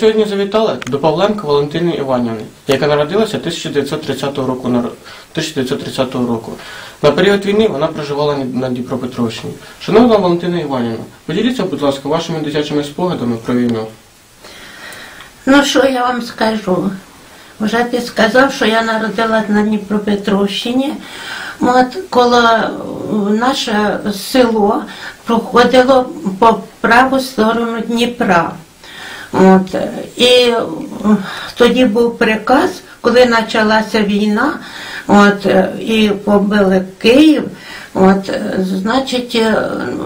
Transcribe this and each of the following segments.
Сьогодні завітали до Павленко Валентини Іванівни, яка народилася 1930 року. 1930 року. На період війни вона проживала на Дніпропетровщині. Шановна Валентина Іванівна, поділіться, будь ласка, вашими дитячими спогадами про війну. Ну, що я вам скажу? Вже ти сказав, що я народилась на Дніпропетровщині. От коло е, наше село проходило по праву сторону Дніпра. От, і е, тоді був приказ, коли почалася війна, от, е, і побили Київ. От, е, значить,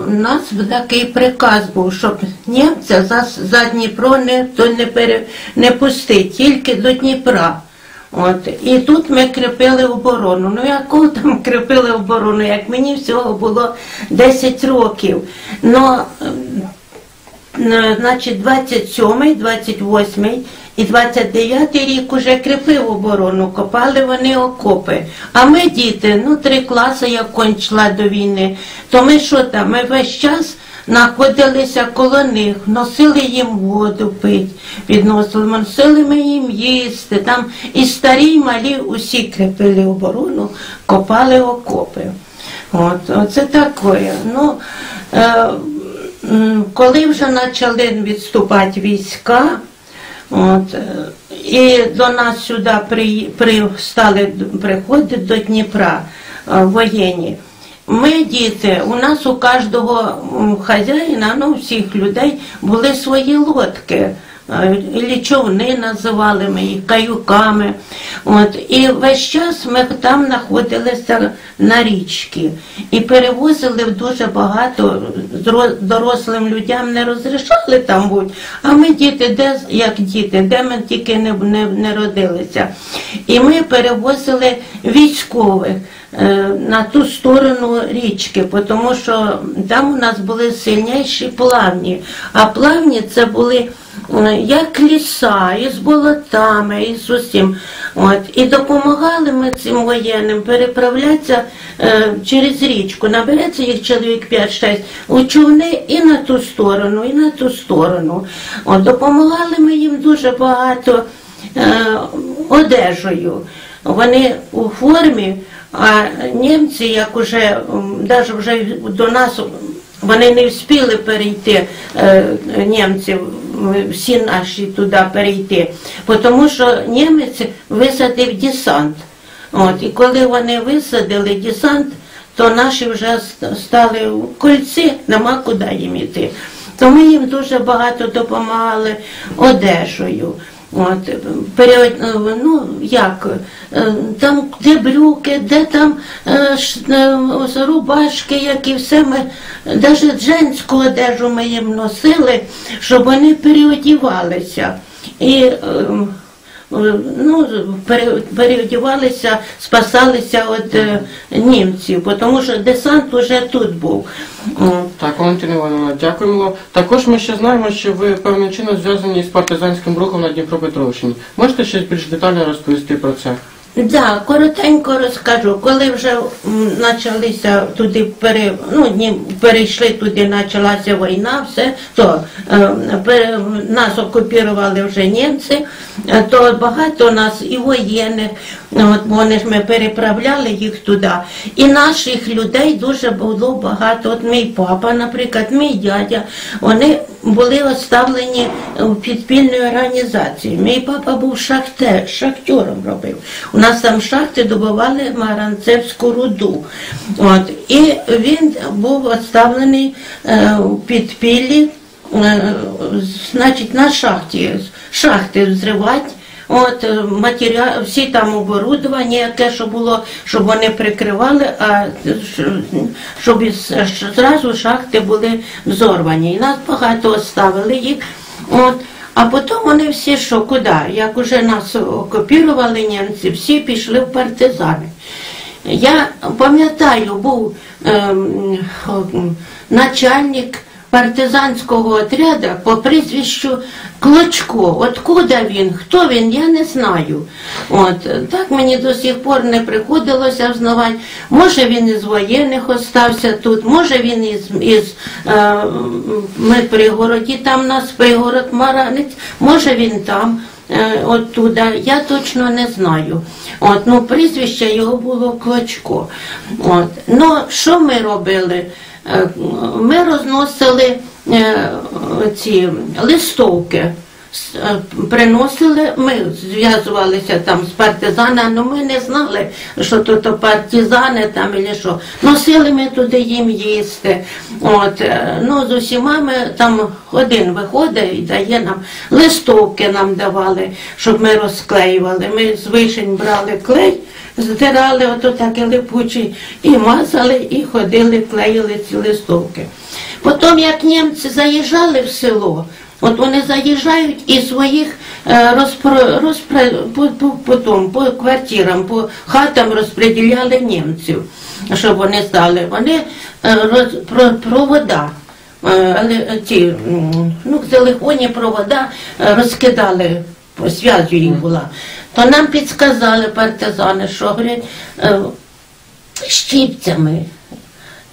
у нас такий приказ був, щоб німця за, за Дніпро ніхто не, пере, не пустить, тільки до Дніпра. От, і тут ми кріпили оборону. Ну яку там кріпили оборону, як мені всього було 10 років. Но, ем, Е, значить, 27, 28 і 29 рік уже кріпив оборону, копали вони окопи. А ми, діти, ну три класи я кончила до війни, то ми що там, ми весь час знаходилися коло них, носили їм воду пити, підносили, носили ми їм їсти. Там і старі, і малі усі кріпили оборону, копали окопи. От, оце таке. Ну, е, коли вже почали відступати війська, от, е, і до нас сюди при, при, стали приходити до Дніпра е, воєнні. Ми, діти, у нас у кожного хазяїна, ну, всіх людей були свої лодки. Е, Ілі човни називали ми їх каюками. От. І весь час ми там знаходилися на річці і перевозили дуже багато дорослим людям не розрішали там бути. А ми діти, де як діти, де ми тільки не, не, не родилися. І ми перевозили військових е, на ту сторону річки, тому що там у нас були сильніші плавні. А плавні це були як ліса, із болотами, і з усім. От. І допомагали ми цим воєнним переправлятися е, через річку. Набереться їх чоловік 5-6 у човни і на ту сторону, і на ту сторону. От, допомагали ми їм дуже багато е, одежею. Вони у формі, а німці, як уже навіть вже до нас вони не встигли перейти е, німці, всі наші туди перейти, тому що німець висадив десант. От, і коли вони висадили десант, то наші вже стали у кольці, нема куди їм іти. То ми їм дуже багато допомагали одежею. От, період, ну як, е, там де брюки, де там е, як і рубашки, все ми, навіть женську одежу ми їм носили, щоб вони переодівалися. І е, е, ну, переодівалися, спасалися від е, німців, тому що десант уже тут був. Так, Валентина Івановна, дякуємо. Також ми ще знаємо, що ви певним чином зв'язані з партизанським рухом на Дніпропетровщині. Можете ще більш детально розповісти про це? Да, коротенько розкажу. Коли вже почалися туди пере, ну, дні, перейшли туди, почалася війна, все, то е, нас окупували вже німці, е, то багато нас і воєнних, от вони ж ми переправляли їх туди. І наших людей дуже було багато. От мій папа, наприклад, мій дядя, вони були оставлені в підпільної організації. Мій папа був шахтер, шахтером робив. У нас там шахти добували маранцевську руду. От. І він був оставлений е, в підпіллі, е, значить, на шахті, шахти взривати. От е, матеріал, всі там оборудування, яке що було, щоб вони прикривали, а щоб зразу шахти були взорвані. І нас багато оставили їх. От. А потім вони всі що, куди? Як уже нас окупували німці, всі пішли в партизани. Я пам'ятаю, був ем, начальник партизанського отряду по прізвищу Клочко. Откуда він, хто він, я не знаю. От так мені до сих пор не приходилося взнавати. Може він із воєнних остався тут, може він із, із е, ми пригороді, там у нас пригород Маранець, може він там. Е, Оттуда, я точно не знаю. От, ну, прізвище його було Клочко. От. Ну, що ми робили? Е, Ми розносили е, ці листовки. Е, Приносили, ми зв'язувалися там з партизанами, але ми не знали, що то, то партизани там і що. Носили ми туди їм їсти. От, е, ну, з усіма ми там один виходить і дає нам листовки нам давали, щоб ми розклеювали. Ми з вишень брали клей, здирали ото таке липучий і мазали, і ходили, клеїли ці листовки. Потім, як німці заїжджали в село, от вони заїжджають і своїх е, по, по, по, квартирам, по хатам розподіляли німців, щоб вони стали. Вони е, провода. е, е, ті, ну, телефонні провода розкидали, зв'язю їх була. То нам підсказали партизани, що говорять, щипцями.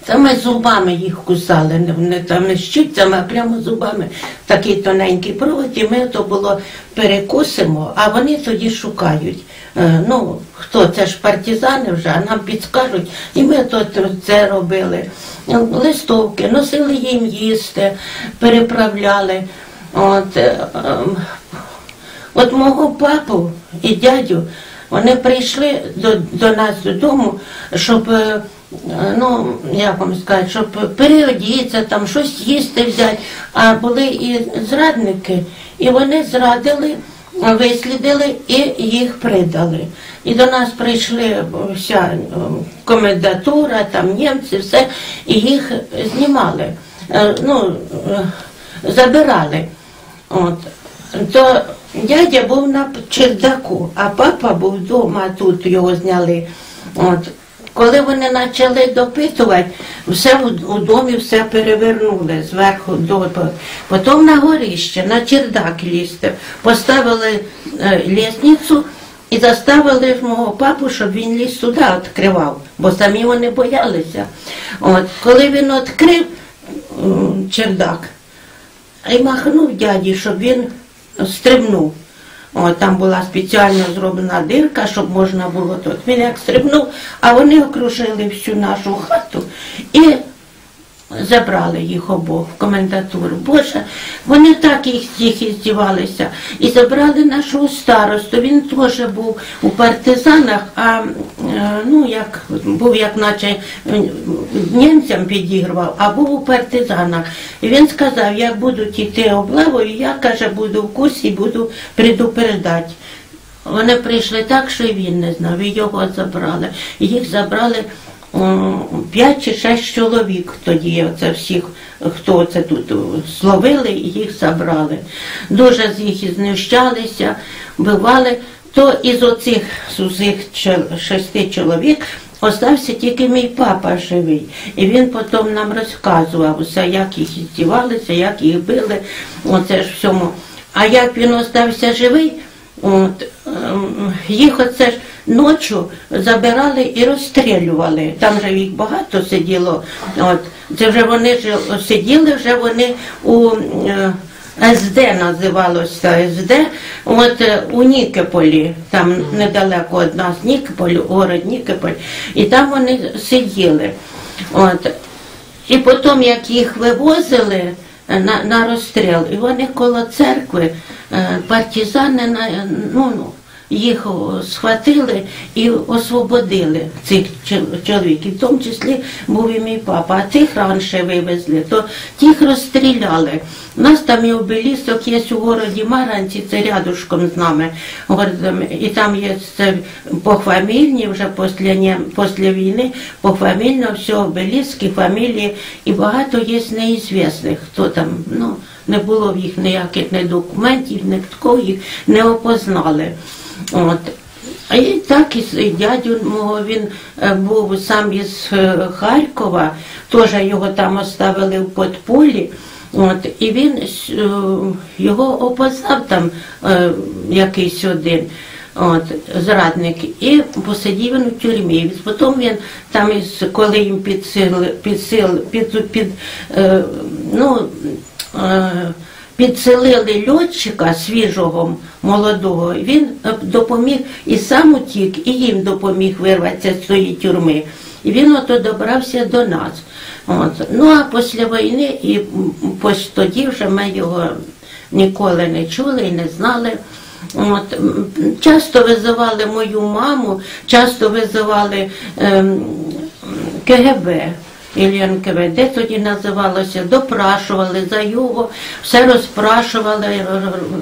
Та ми зубами їх кусали, не там не щипцями, а прямо зубами. Такий тоненький провод, і ми то було перекусимо, а вони тоді шукають. Е, ну, хто це ж партизани вже, а нам підскажуть, і ми то це робили. Ну, Листовки, носили їм їсти, переправляли. От, е, ем, От мого папу і дядю, вони прийшли до, до нас додому, щоб, е, ну, як вам сказати, щоб переодітися, там щось їсти взяти. А були і зрадники, і вони зрадили, вислідили і їх придали. І до нас прийшли вся е, комендатура, там німці, все, і їх знімали, Е, ну, е, забирали. От. То дядя був на чердаку, а папа був вдома, тут його зняли. От. Коли вони почали допитувати, все у, у домі все перевернули зверху до по- потім на горище, на чердак лізти. Поставили е, лісницю і заставили мого папу, щоб він ліз туди відкривав, бо самі вони боялися. От. Коли він відкрив чердак, і махнув дяді, щоб він стрибнув. О, там була спеціально зроблена дирка, щоб можна було тут. Він як стрибнув, а вони окружили всю нашу хату і забрали їх обох в комендатуру. Боже, вони так їх всіх іздівалися. І забрали нашого старосту. Він теж був у партизанах, а е, ну як був як наче е, німцям підігрував, а був у партизанах. І він сказав, як будуть йти облавою, я каже, буду в курсі, буду предупреждати. Вони прийшли так, що він не знав, і його забрали. Їх забрали м, п'ять чи шість чоловік тоді, оце всіх, хто це тут зловили, і їх забрали. Дуже з їх і знущалися, вбивали. То із оцих усіх шести чоловік остався тільки мій папа живий. І він потім нам розказував усе, як їх здівалися, як їх били. Оце ж всьому. А як він остався живий, От, ем, їх оце ж ночі забирали і розстрілювали. Там же їх багато сиділо. От, це вже вони ж сиділи, вже вони у е, СД називалося СД, от е, у Нікополі, там недалеко від нас Нікополь, город Нікополь, і там вони сиділи. От, і потім, як їх вивозили е, на, на розстріл, і вони коло церкви, партизани на- ну, ну, їх схватили і освободили цих чоловіків, в тому числі був і мій папа, а цих раніше вивезли, то тих розстріляли. У нас там і обелісок є у городі Маранці, це рядушком з нами. городом, І там є це похфамільні вже після, після війни, похфамільно все обеліски, фамілії, і багато є неізвісних, хто там, ну, не було в їх ніяких ні документів, ні такого їх не опознали. От. І так і дядю мого він е, був сам із е, Харкова, теж його там оставили в подполі. От, і він е, його опознав там якийсь один. От, зрадник, і посидів він у тюрмі. Потім він там, із, коли їм підсили, підсил, під, під, е, ну, підселили льотчика свіжого, молодого, він е, допоміг і сам утік, і їм допоміг вирватися з цієї тюрми. І він ото добрався до нас. От. Ну а після війни, і тоді вже ми його ніколи не чули і не знали. От, часто визивали мою маму, часто визивали ем, КГБ. КВД тоді називалося, допрашували за його, все розпрашували,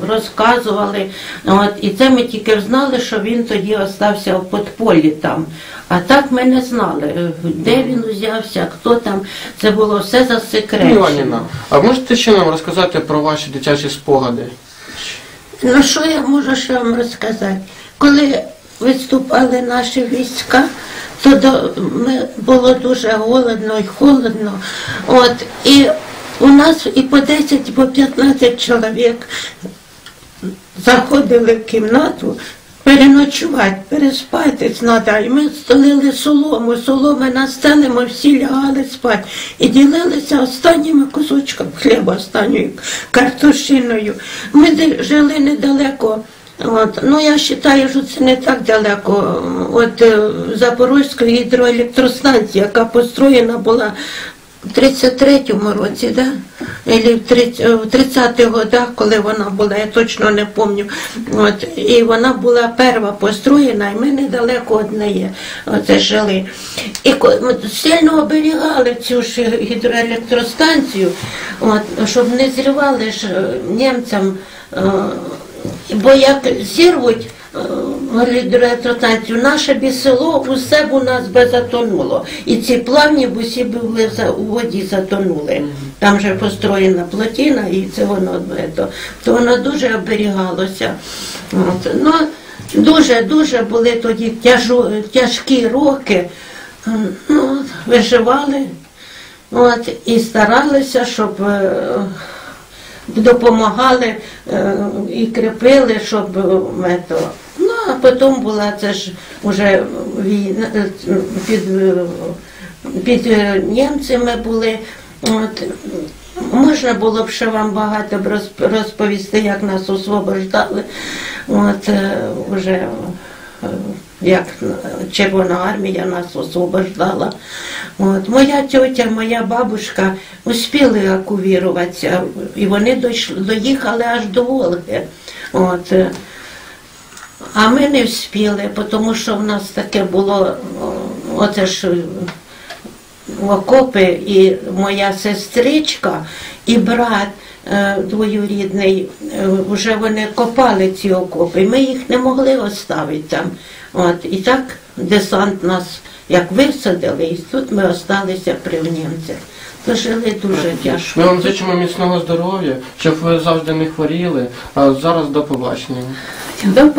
розказували. От, і це ми тільки знали, що він тоді остався в подполі там. А так ми не знали, е, де він узявся, хто там. Це було все засекречено. Іванівна, а можете ще нам розказати про ваші дитячі спогади? Ну що я можу ще вам розказати? Коли виступали наші війська, то до, ми, було дуже голодно і холодно. От, і у нас і по 10, і по 15 чоловік заходили в кімнату. Переночувати, переспатись треба. І ми столили солому, соломи настели, ми всі лягали спати. І ділилися останніми кусочками хліба, останньою картошиною. Ми жили недалеко. От. Ну, я вважаю, що це не так далеко. От е, Запорозької гідроелектростанції, яка построєна була в 33-му році, да? Или в 30 в 30-х годах, коли вона була, я точно не пам'ятаю. І вона була перша построєна, і ми недалеко від неї оце жили. І сильно оберігали цю ж гідроелектростанцію, от, щоб не зривали ж е, німцям. е, Бо як зірвуть е, гідроелектростанцію, наше бі село усе б у нас би затонуло. І ці плавні б усі були у воді затонули. Там же построєна плотина, і це воно то, то воно дуже оберігалося. От. Ну, дуже, дуже були тоді тяжу, тяжкі роки. Ну, виживали. От, і старалися, щоб е, допомагали е, і крепили, щоб е, то. Ну, а потім була це ж уже війна е, під, під е, німцями були. От, можна було б ще вам багато б розп- розповісти, як нас освобождали. От, е, уже е, як Червона армія нас освобождала. От. Моя тьотя, моя бабушка успіли евакуюватися, і вони дійшли, доїхали аж до Волги. От. е, А ми не вспіли, тому що в нас таке було, оце ж е, окопи, і моя сестричка, і брат е, двоюрідний, е, вже вони копали ці окопи, ми їх не могли оставити там. От, і так десант нас як висадили, і тут ми осталися при німцях. То жили дуже тяжко. Ми вам зичимо міцного здоров'я, щоб ви завжди не хворіли. А зараз до побачення. До